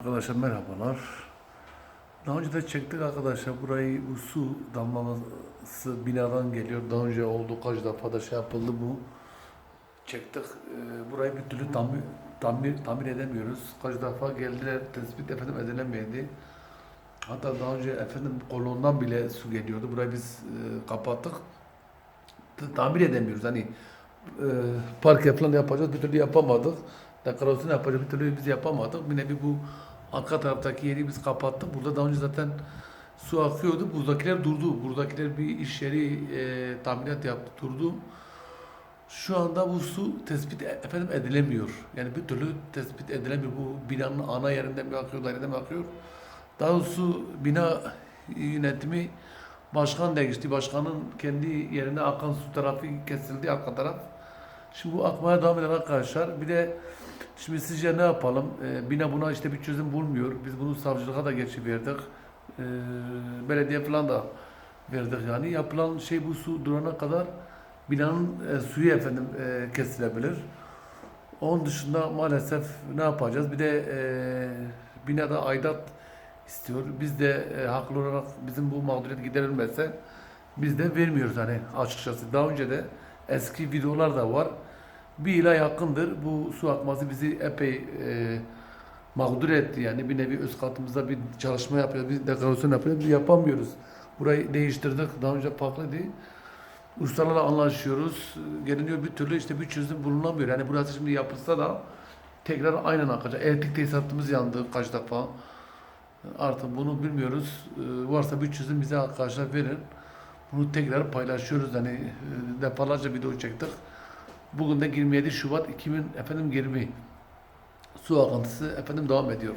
Arkadaşlar merhabalar. Daha önce de çektik arkadaşlar. Burayı bu su damlaması binadan geliyor. Daha önce oldu kaç defa da şey yapıldı bu. Çektik. Ee, burayı bir türlü tamir, tamir, tamir edemiyoruz. Kaç defa geldiler tespit efendim edilemedi. Hatta daha önce efendim kolondan bile su geliyordu. Burayı biz e, kapattık. Tamir edemiyoruz. Hani e, parke falan yapacağız bir türlü yapamadık. Dekorasyon yapacağız bir türlü biz yapamadık. Bir nevi bu arka taraftaki yeri biz kapattık. Burada daha önce zaten su akıyordu. Buradakiler durdu. Buradakiler bir iş yeri e, tamirat yaptı durdu. Şu anda bu su tespit e- efendim edilemiyor. Yani bir türlü tespit edilemiyor. Bu binanın ana yerinden mi akıyor, daireden mi akıyor? Daha doğrusu bina yönetimi başkan değişti. Başkanın kendi yerine akan su tarafı kesildi arka taraf. Şimdi bu akmaya devam eden arkadaşlar. Bir de şimdi sizce ne yapalım? Ee, bina buna işte bir çözüm bulmuyor. Biz bunu savcılığa da geçi verdik. Ee, belediye falan da verdik yani. Yapılan şey bu su durana kadar binanın e, suyu efendim e, kesilebilir. Onun dışında maalesef ne yapacağız? Bir de e, binada aidat istiyor. Biz de e, haklı olarak bizim bu mağduriyet giderilmezse biz de vermiyoruz hani açıkçası. Daha önce de eski videolar da var. Bir yıla yakındır bu su akması bizi epey e, mağdur etti. Yani bir nevi üst katımızda bir çalışma yapıyoruz, bir dekorasyon yapıyoruz, biz yapamıyoruz. Burayı değiştirdik. Daha önce farklıydı. Ustalarla anlaşıyoruz. Geliniyor bir türlü işte bir çözüm bulunamıyor. Yani burası şimdi yapılsa da tekrar aynen akacak. Elektrik tesisatımız yandı kaç defa. Artık bunu bilmiyoruz. Ee, varsa bir çözüm bize arkadaşlar verin. Bunu tekrar paylaşıyoruz. Hani e, defalarca video çektik. Bugün de 27 Şubat 2000 efendim 20 su akıntısı efendim devam ediyor.